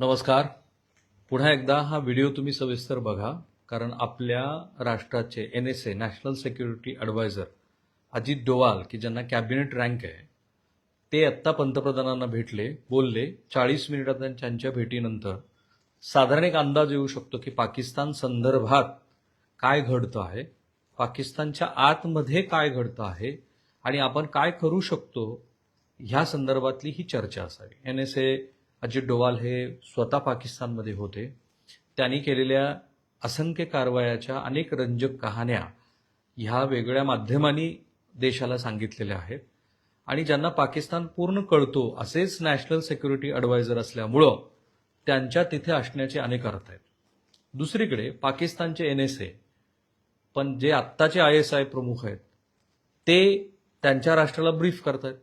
नमस्कार. पुन्हा एकदा हा व्हिडिओ तुम्ही सविस्तर बघा कारण आपल्या राष्ट्राचे N S A national security advisor Ajit Doval की ज्यांना कॅबिनेट रँक आहे ते आत्ता पंतप्रधानांना भेटले बोलले चाळीस मिनिटात त्यांच्या भेटीनंतर साधारण एक अंदाज येऊ शकतो की पाकिस्तान संदर्भात काय घडतं आहे पाकिस्तानच्या आतमध्ये काय घडतं आहे आणि आपण काय करू शकतो ह्या संदर्भातली ही चर्चा असावी. N S A Ajit Doval हे स्वतः पाकिस्तानमध्ये होते. त्यांनी केलेल्या असंख्य कारवायाच्या अनेक रंजक कहाण्या ह्या वेगळ्या माध्यमांनी देशाला सांगितलेल्या आहेत. आणि ज्यांना पाकिस्तान पूर्ण कळतो असेच नॅशनल सिक्युरिटी अडवायझर असल्यामुळं त्यांच्या तिथे असण्याचे अनेक अर्थ आहेत. दुसरीकडे पाकिस्तानचे एन एस ए पण जे आत्ताचे आय एस आय प्रमुख आहेत ते त्यांच्या राष्ट्राला ब्रीफ करत आहेत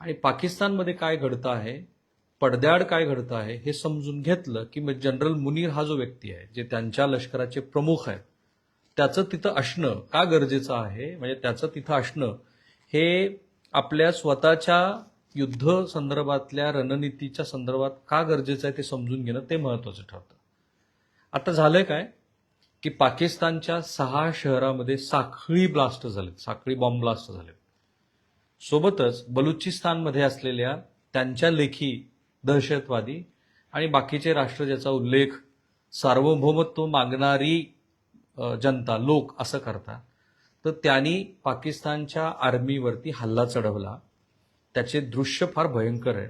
आणि पाकिस्तानमध्ये काय घडतं आहे पडद्याआड काय घडतं आहे हे समजून घेतलं की मग जनरल मुनीर हा जो व्यक्ती आहे जे त्यांच्या लष्कराचे प्रमुख आहेत त्याचं तिथं असणं का गरजेचं आहे? म्हणजे त्याचं तिथं असणं हे आपल्या स्वतःच्या युद्ध संदर्भातल्या रणनीतीच्या संदर्भात का गरजेचं आहे ते समजून घेणं ते महत्वाचं ठरतं. आता झालंय काय? की पाकिस्तानच्या सहा शहरामध्ये साखळी ब्लास्ट झालेत साखळी बॉम्ब ब्लास्ट झालेत. सोबतच बलुचिस्तानमध्ये असलेल्या त्यांच्या लेखी दहशतवादी. आणि बाकीचे राष्ट्र ज्याचा उल्लेख सार्वभौमत्व मागणारी जनता लोक असं करतात. तर त्यांनी पाकिस्तानच्या आर्मीवरती हल्ला चढवला. त्याचे दृश्य फार भयंकर आहे.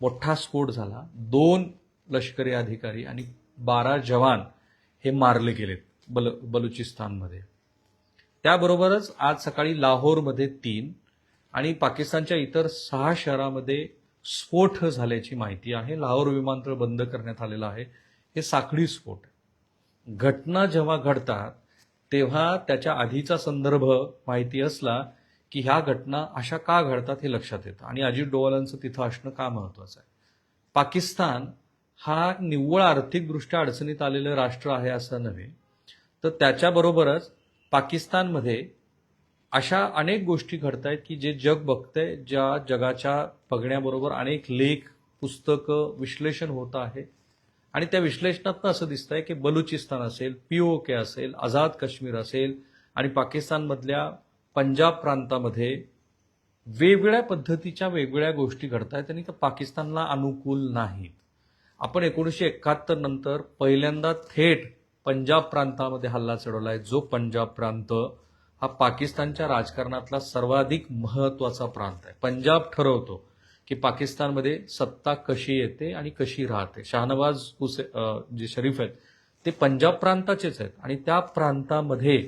मोठा स्फोट झाला. दोन लष्करी अधिकारी आणि बारा जवान हे मारले गेलेत बल बलुचिस्तानमध्ये. त्याबरोबरच आज सकाळी लाहोरमध्ये तीन आणि पाकिस्तानच्या इतर सहा शहरामध्ये स्फोट झाल्याची माहिती आहे. लाहोर विमानतळ बंद करण्यात आलेलं आहे. हे साखळी स्फोट घटना जेव्हा घडतात तेव्हा त्याच्या आधीचा संदर्भ माहिती असला की ह्या घटना अशा का घडतात हे लक्षात येतं. आणि अजित डोवालांचं तिथं असणं का महत्वाचं आहे? पाकिस्तान हा निव्वळ आर्थिकदृष्ट्या अडचणीत आलेलं राष्ट्र आहे असं नव्हे. तर त्याच्याबरोबरच पाकिस्तानमध्ये अशा अनेक गोष्टी घडत आहेत की जे जग बघतंय ज्या जगाच्या बघण्याबरोबर अनेक लेख पुस्तकं विश्लेषण होत आहे. आणि त्या विश्लेषणातनं असं दिसतंय की बलुचिस्तान असेल पीओके असेल आझाद काश्मीर असेल आणि पाकिस्तानमधल्या पंजाब प्रांतामध्ये वेगवेगळ्या पद्धतीच्या वेगवेगळ्या गोष्टी घडत आहेत आणि त्या पाकिस्तानला अनुकूल नाहीत. आपण एकोणीसशे एकाहत्तर नंतर पहिल्यांदा थेट पंजाब प्रांतामध्ये हल्ला चढवला आहे जो पंजाब प्रांत हा पाकिस्तानच्या राजकारणातला सर्वाधिक महत्त्वाचा प्रांत आहे. पंजाब ठरवतो की पाकिस्तानमध्ये सत्ता कशी येते आणि कशी राहते. शाहनवाज हुसे जे शरीफ आहेत ते पंजाब प्रांताचेच आहेत आणि त्या प्रांतामध्ये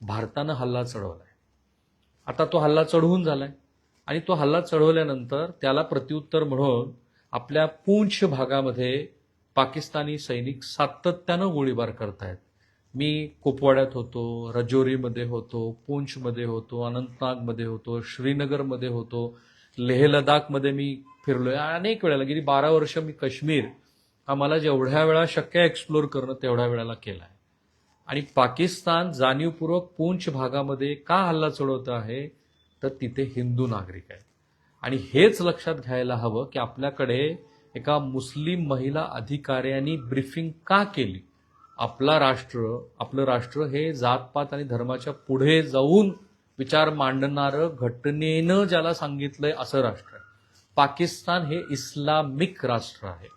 भारतानं हल्ला चढवलाय. आता तो हल्ला चढवून झालाय आणि तो हल्ला चढवल्यानंतर त्याला प्रत्युत्तर म्हणून आपल्या पूंछ भागामध्ये पाकिस्तानी सैनिक सातत्यानं गोळीबार करतायत. मी कुपवाड्यात होतो रजौरीमध्ये होतो पूंछमध्ये होतो अनंतनागमध्ये होतो श्रीनगरमध्ये होतो लेह लडाखमध्ये मी फिरलोय. अनेक वेळेला गेली बारा वर्ष मी काश्मीर हा मला जेवढ्या वेळा शक्य एक्सप्लोर करणं तेवढ्या वेळेला केला आहे आणि पाकिस्तान जाणीवपूर्वक पूंछ भागामध्ये का हल्ला चढवत आहे तर तिथे हिंदू नागरिक आहेत. आणि हेच लक्षात घ्यायला हवं की आपल्याकडे एका मुस्लिम महिला अधिकाऱ्यांनी ब्रीफिंग का केली? आपला राष्ट्र आपलं राष्ट्र हे जातपात आणि धर्माच्या पुढे जाऊन विचार मांडणारं घटनेनं ज्याला सांगितलंय असं राष्ट्र आहे. पाकिस्तान हे इस्लामिक राष्ट्र आहे.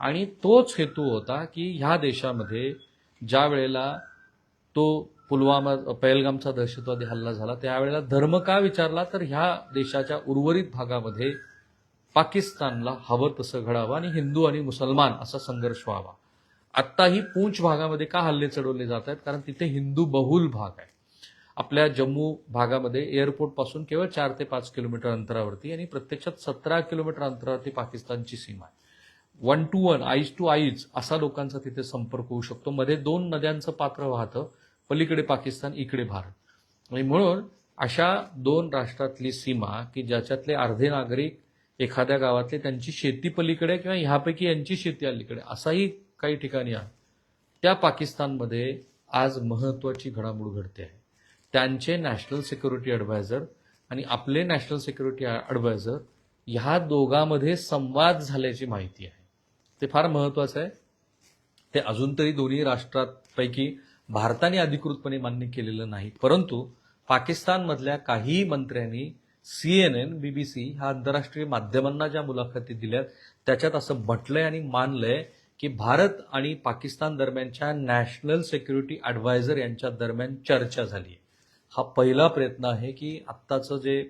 आणि तोच हेतू होता की ह्या देशामध्ये ज्या वेळेला तो पुलवामा पहलगामचा दहशतवादी हल्ला झाला त्यावेळेला धर्म का विचारला तर ह्या देशाच्या उर्वरित भागामध्ये पाकिस्तानला हवं तसं घडावं आणि हिंदू आणि मुसलमान असा संघर्ष व्हावा. आत्ताही पूंछ भागामध्ये का हल्ले चढवले जात आहेत? कारण तिथे हिंदू बहुल भाग आहे. आपल्या जम्मू भागामध्ये एअरपोर्टपासून केवळ चार ते पाच किलोमीटर अंतरावरती आणि प्रत्यक्षात सतरा किलोमीटर अंतरावरती पाकिस्तानची सीमा आहे. One to one eyes to eyes असा लोकांचा तिथे संपर्क होऊ शकतो. मध्ये दोन नद्यांचं पात्र वाहतं पलीकडे पाकिस्तान इकडे भारत. आणि म्हणून अशा दोन राष्ट्रातली सीमा की ज्याच्यातले अर्धे नागरिक एखाद्या गावातले त्यांची शेती पलीकडे किंवा ह्यापैकी यांची शेती अलीकडे असाही काही ठिकाणी आहे त्या पाकिस्तानमध्ये आज महत्वाची घडामोड घडते आहे. त्यांचे नॅशनल सिक्युरिटी ॲडवायझर आणि आपले नॅशनल सिक्युरिटी ॲडवायझर ह्या दोघांमध्ये संवाद झाल्याची माहिती आहे. ते फार महत्वाचं आहे. ते अजून तरी दोन्ही राष्ट्रांपैकी भारताने अधिकृतपणे मान्य केलेलं नाही. परंतु पाकिस्तानमधल्या काही मंत्र्यांनी सी एन एन बीबीसी ह्या आंतरराष्ट्रीय माध्यमांना ज्या मुलाखती दिल्यात त्याच्यात असं म्हटलंय आणि मानलंय की भारत आणि पाकिस्तान दरम्यानच्या नॅशनल सिक्युरिटी ॲडवायझर यांच्या दरम्यान चर्चा झाली हा पहिला प्रयत्न आहे की आत्ताचं जे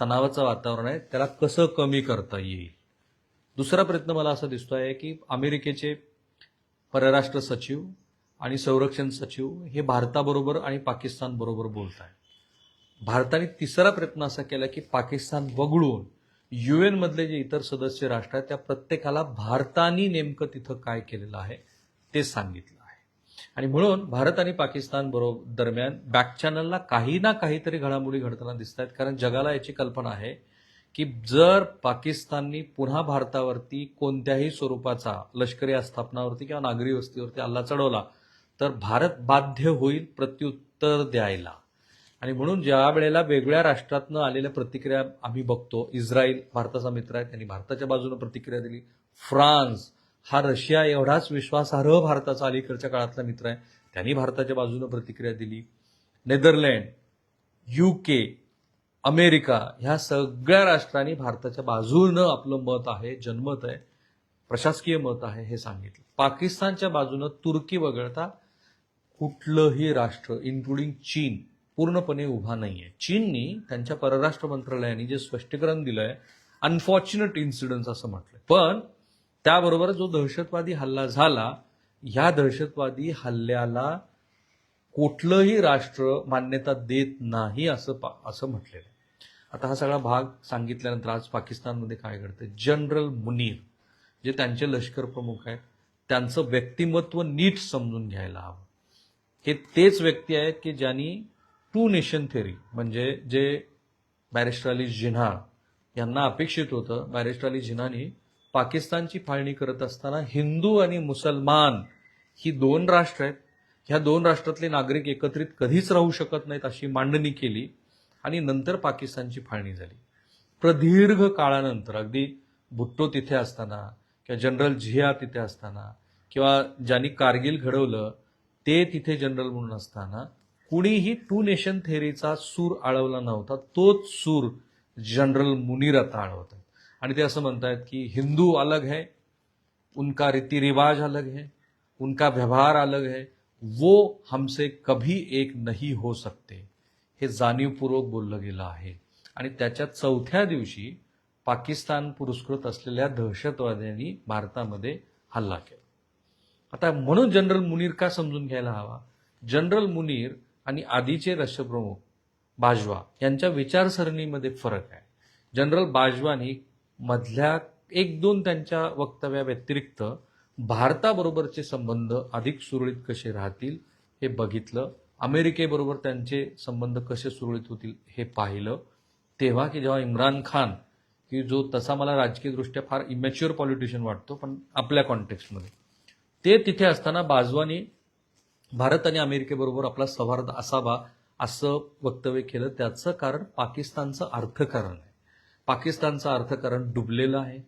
तणावाचं वातावरण आहे त्याला कसं कमी करता येईल? दुसरा प्रयत्न मला असा दिसतो आहे की अमेरिकेचे परराष्ट्र सचिव आणि संरक्षण सचिव हे भारताबरोबर आणि पाकिस्तानबरोबर बोलत आहेत भारताने तिसरा प्रयत्न असा केला की पाकिस्तान वगळून युएन मधले जे इतर सदस्य राष्ट्र आहेत त्या प्रत्येकाला भारताने नेमकं तिथं काय केलेलं आहे ते सांगितलं आहे. आणि म्हणून भारत आणि पाकिस्तान बरोबर दरम्यान बॅक चॅनलला काही ना काहीतरी घडामोडी घडताना दिसत आहेत. कारण जगाला याची कल्पना आहे की जर पाकिस्ताननी पुन्हा भारतावरती कोणत्याही स्वरूपाचा लष्करी आस्थापनावरती किंवा नागरी वस्तीवरती हल्ला चढवला तर भारत बाध्य होईल प्रत्युत्तर द्यायला. आणि म्हणून ज्या वेळेला वेगळ्या राष्ट्रातनं आलेल्या प्रतिक्रिया आम्ही बघतो इस्रायल भारताचा मित्र आहे त्यांनी भारताच्या बाजूने प्रतिक्रिया दिली. फ्रान्स हा रशिया एवढाच विश्वासार्ह भारताचा अलीकडच्या काळातला मित्र आहे त्यांनी भारताच्या बाजूने प्रतिक्रिया दिली. नेदरलँड युके अमेरिका ह्या सगळ्या राष्ट्रांनी भारताच्या बाजूनं आपलं मत आहे जनमत आहे प्रशासकीय मत आहे हे सांगितलं. पाकिस्तानच्या बाजूनं तुर्की वगळता कुठलंही राष्ट्र इन्क्लुडिंग चीन पूर्णपणे उभा नाही आहे चीननी त्यांच्या परराष्ट्र मंत्रालयाने जे स्पष्टीकरण दिलं आहे अनफॉर्च्युनेट इन्सिडन्स असं म्हटलंय. पण त्याबरोबर जो दहशतवादी हल्ला झाला ह्या दहशतवादी हल्ल्याला कुठलंही राष्ट्र मान्यता देत नाही असं पा- असं म्हटलेलं आहे. आता हा सगळा भाग सांगितल्यानंतर आज पाकिस्तानमध्ये काय घडतं जनरल मुनीर जे त्यांचे लष्कर प्रमुख आहेत त्यांचं व्यक्तिमत्व नीट समजून घ्यायला हवं. हे तेच व्यक्ती आहेत की ज्यांनी टू नेशन थेरी म्हणजे जे बॅरिस्टर अली जिन्हा यांना अपेक्षित होतं बॅरिस्टर अली जिन्हानी पाकिस्तानची फाळणी करत असताना हिंदू आणि मुसलमान ही दोन राष्ट्र आहेत. ह्या दोन राष्ट्रातले नागरिक एकत्रित कधीच राहू शकत नाहीत अशी मांडणी केली आणि नंतर पाकिस्तानची फाळणी झाली. प्रदीर्घ काळानंतर अगदी भुट्टो तिथे असताना किंवा जनरल झिया तिथे असताना किंवा ज्यांनी कारगिल घडवलं ते तिथे जनरल म्हणून असताना कुणीही टू नेशन थेरीचा सूर आळवला नव्हता. तोच सूर जनरल मुनीर आता आळवत आहेत आणि ते असं म्हणतायत की हिंदू अलग है उनका रीतिरिवाज अलग है उनका व्यवहार अलग है वो हमसे कभी एक नहीं हो सकते. हे जाणीवपूर्वक बोललं गेलं आहे. आणि त्याच्या चौथ्या दिवशी पाकिस्तान पुरस्कृत असलेल्या दहशतवाद्यांनी भारतामध्ये हल्ला केला. आता म्हणून जनरल मुनीर का समजून घ्यायला हवा? जनरल मुनीर आणि आधीचे राष्ट्रप्रमुख बाजवा यांच्या विचारसरणीमध्ये फरक आहे. जनरल बाजवानी मधल्या एक दोन त्यांच्या वक्तव्याव्यतिरिक्त भारताबरोबरचे संबंध अधिक सुरळीत कसे राहतील हे बघितलं. अमेरिकेबरोबर त्यांचे संबंध कसे सुरळीत होतील हे पाहिलं. तेव्हा की जेव्हा इम्रान खान की जो तसा मला राजकीयदृष्ट्या फार इमॅच्युअर पॉलिटिशियन वाटतो पण आपल्या कॉन्टेक्स्टमध्ये ते तिथे असताना बाजवानी भारत आणि अमेरिकेबरोबर आपला सौहार्द असावा असं वक्तव्य केलं. त्याचं कारण पाकिस्तानचं अर्थकारण आहे. पाकिस्तानचं अर्थकारण डुबलेलं आहे.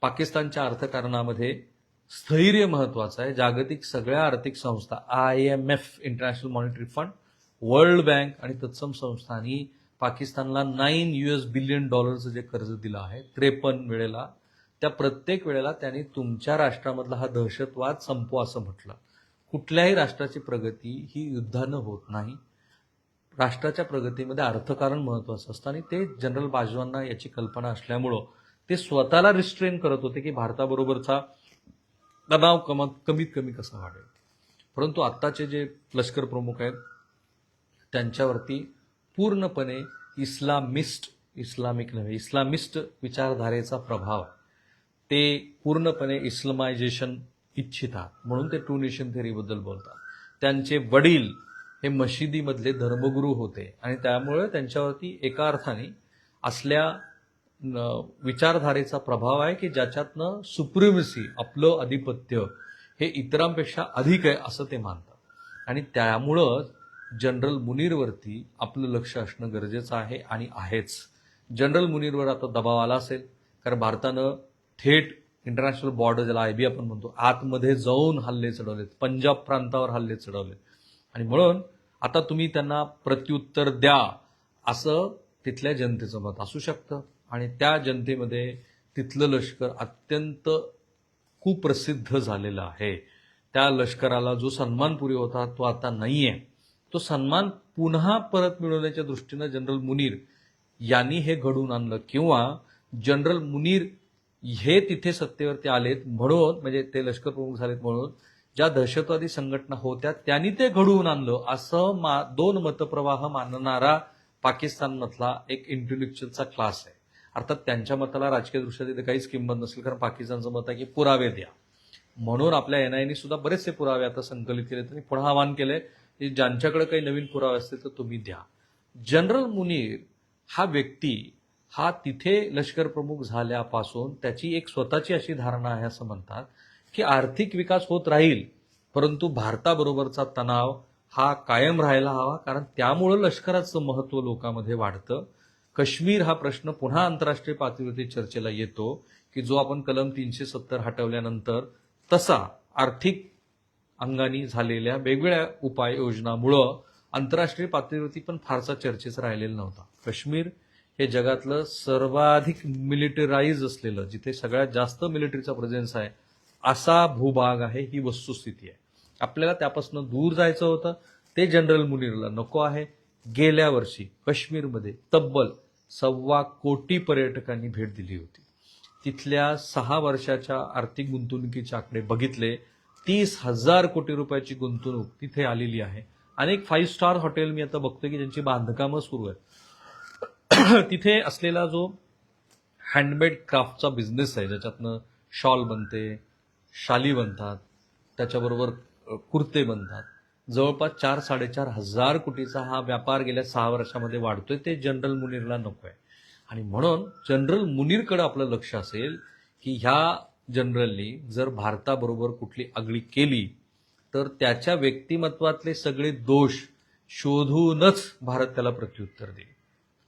पाकिस्तानच्या अर्थकारणामध्ये स्थैर्य महत्वाचं आहे. जागतिक सगळ्या आर्थिक संस्था I M F international monetary fund world bank आणि तत्सम संस्थांनी पाकिस्तानला नाईन युएस बिलियन डॉलरचं जे कर्ज दिलं आहे त्रेपन्न वेळेला त्या प्रत्येक वेळेला त्यांनी तुमच्या राष्ट्रामधला हा दहशतवाद संपवा असं म्हटलं. कुठल्याही राष्ट्राची प्रगती ही युद्धानं होत नाही. राष्ट्राच्या प्रगतीमध्ये अर्थकारण महत्वाचं असतं आणि ते जनरल बाजवांना याची कल्पना असल्यामुळं ते स्वतःला रिस्ट्रेन करत होते की भारताबरोबरचा तणाव कमत कमीत कमी कसा वाढेल. परंतु आत्ताचे जे लष्कर प्रमुख आहेत त्यांच्यावरती पूर्णपणे इस्लामिस्ट इस्लामिक नव्हे इस्लामिस्ट विचारधारेचा प्रभाव आहे. ते पूर्णपणे इस्लामायझेशन इच्छितात. म्हणून ते टू नेशन थेरीबद्दल बोलतात. त्यांचे वडील हे मशिदीमधले धर्मगुरू होते आणि त्यामुळे त्यांच्यावरती एका अर्थाने असल्या विचारधारेचा प्रभाव आहे की ज्याच्यातनं सुप्रिमसी आपलं आधिपत्य हे इतरांपेक्षा अधिक आहे असं ते मानतात. आणि त्यामुळं जनरल मुनीरवरती आपलं लक्ष असणं गरजेचं आहे आणि आहेच. जनरल मुनीरवर आता दबाव आला असेल कारण भारतानं थेट इंटरनॅशनल बॉर्डर ज्याला आय बी आपण म्हणतो आतमध्ये जाऊन हल्ले चढवलेत पंजाब प्रांतावर हल्ले चढवले आणि म्हणून आता तुम्ही त्यांना प्रत्युत्तर द्या असं तिथल्या जनतेचं मत असू शकतं. आणि त्या जनतेमध्ये तिथलं लष्कर अत्यंत कुप्रसिद्ध झालेलं आहे. त्या लष्कराला जो सन्मानपुरी होता तो आता नाही आहे तो सन्मान पुन्हा परत मिळवण्याच्या दृष्टीनं जनरल मुनीर यांनी हे घडवून आणलं. किंवा जनरल मुनीर हे तिथे सत्तेवरती आलेत म्हणून म्हणजे ते लष्कर प्रमुख झालेत म्हणून ज्या दहशतवादी संघटना होत्या त्यांनी ते घडवून आणलं असं मा दोन मतप्रवाह मानणारा पाकिस्तानमधला एक इंटेलेक्च्युअलचा क्लास आहे. अर्थात त्यांच्या मताला राजकीय दृष्ट्या तिथे काहीच किंमत नसेल कारण पाकिस्तानचं मत आहे की पुरावे द्या. म्हणून आपल्या एनआयने सुद्धा बरेचसे पुरावे आता संकलित केले त्यांनी पुन्हा आवाहन केलंय की ज्यांच्याकडे काही नवीन पुरावे असतील तर तुम्ही द्या. जनरल मुनीर हा व्यक्ती हा तिथे लष्कर प्रमुख झाल्यापासून त्याची एक स्वतःची अशी धारणा आहे असं म्हणतात की आर्थिक विकास होत राहील परंतु भारताबरोबरचा तणाव हा कायम राहायला हवा कारण त्यामुळं लष्कराचं महत्त्व लोकांमध्ये वाढतं. काश्मीर हा प्रश्न पुन्हा आंतरराष्ट्रीय पातळीवरती चर्चेला येतो की जो आपण कलम तीनशे सत्तर हटवल्यानंतर तसा आर्थिक अंगाने झालेल्या वेगवेगळ्या उपाययोजनामुळं आंतरराष्ट्रीय पातळीवरती पण फारसा चर्चेचा राहिलेला नव्हता. काश्मीर हे जगातलं सर्वाधिक मिलिटराईज असलेलं जिथे सगळ्यात जास्त मिलिटरीचा प्रेझेन्स आहे असा भूभाग आहे ही वस्तुस्थिती आहे. आपल्याला त्यापासून दूर जायचं होतं. ते जनरल मुनीरला नको आहे. गेल्या वर्षी काश्मीरमध्ये तब्बल सव्वा कोटी पर्यटकांनी भेट दिली होती. तिथल्या सहा वर्षाच्या आर्थिक गुंतवणुकीचे आकडे बघितले. तीस हजार कोटी रुपयाची गुंतवणूक तिथे आलेली आहे. अनेक फाईव्ह स्टार हॉटेल मी आता बघतोय की ज्यांची बांधकामं सुरू आहेत. तिथे असलेला जो हँडमेड क्राफ्टचा बिझनेस आहे ज्याच्यातनं शॉल बनते शाली बनतात त्याच्याबरोबर कुर्ते बनतात. जवळपास चार साडेचार हजार कोटीचा हा व्यापार गेल्या सहा वर्षामध्ये वाढतोय. ते जनरल मुनीरला नको आहे आणि म्हणून जनरल मुनीरकडे आपलं लक्ष असेल की ह्या जनरलनी जर भारताबरोबर कुठली आगळी केली तर त्याच्या व्यक्तिमत्वातले सगळे दोष शोधूनच भारत त्याला प्रत्युत्तर देईल.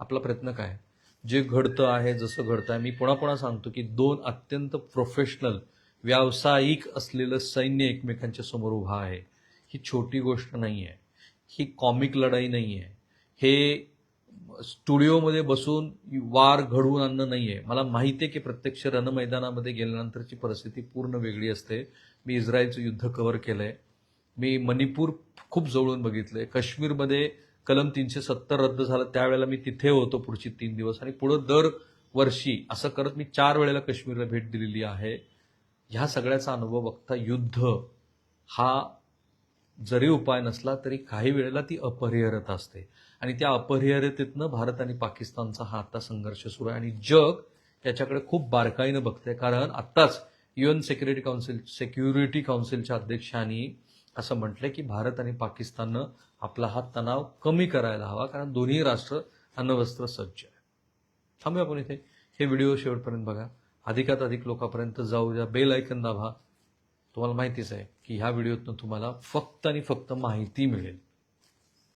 आपला प्रयत्न काय? जे घडतं आहे जसं घडतं आहे मी पुन्हा पुन्हा सांगतो की दोन अत्यंत प्रोफेशनल व्यावसायिक असलेलं सैन्य एकमेकांच्या समोर उभा आहे. ही छोटी गोष्ट नाही आहे ही कॉमिक लढाई नाही आहे हे स्टुडिओमध्ये बसून वार घडवून आणणं नाही आहे मला माहिती आहे की प्रत्यक्ष रणमैदानामध्ये गेल्यानंतरची परिस्थिती पूर्ण वेगळी असते. मी इस्रायलचं युद्ध कव्हर केलं आहे मी मणिपूर खूप जवळून बघितलं आहे काश्मीरमध्ये कलम तीनशे सत्तर रद्द झालं त्यावेळेला मी तिथे होतो पुढची तीन दिवस. आणि पुढं दर वर्षी असं करत मी चार वेळेला काश्मीरला भेट दिलेली आहे. ह्या सगळ्याचा अनुभव बघता युद्ध हा जरी उपाय नसला तरी काही वेळेला ती अपरिहरता असते. आणि त्या अपरिहरतेतनं भारत आणि पाकिस्तानचा हा आता संघर्ष सुरू आहे. आणि जग याच्याकडे खूप बारकाईनं बघतंय. कारण आत्ताच युएन सेक्युरिटी काउन्सिल सेक्युरिटी काउन्सिलच्या अध्यक्षांनी असं म्हटलंय की भारत आणि पाकिस्ताननं आपला हा तणाव कमी करायला हवा कारण दोन्ही राष्ट्र अण्वस्त्र सज्ज आहे थांबूया आपण इथे. हे व्हिडिओ शेवटपर्यंत बघा. अधिकात अधिक लोकांपर्यंत जाऊ द्या. बेल ऐकन दाबा. तुम्हाला माहितीच आहे की ह्या व्हिडिओतनं तुम्हाला फक्त आणि फक्त माहिती मिळेल.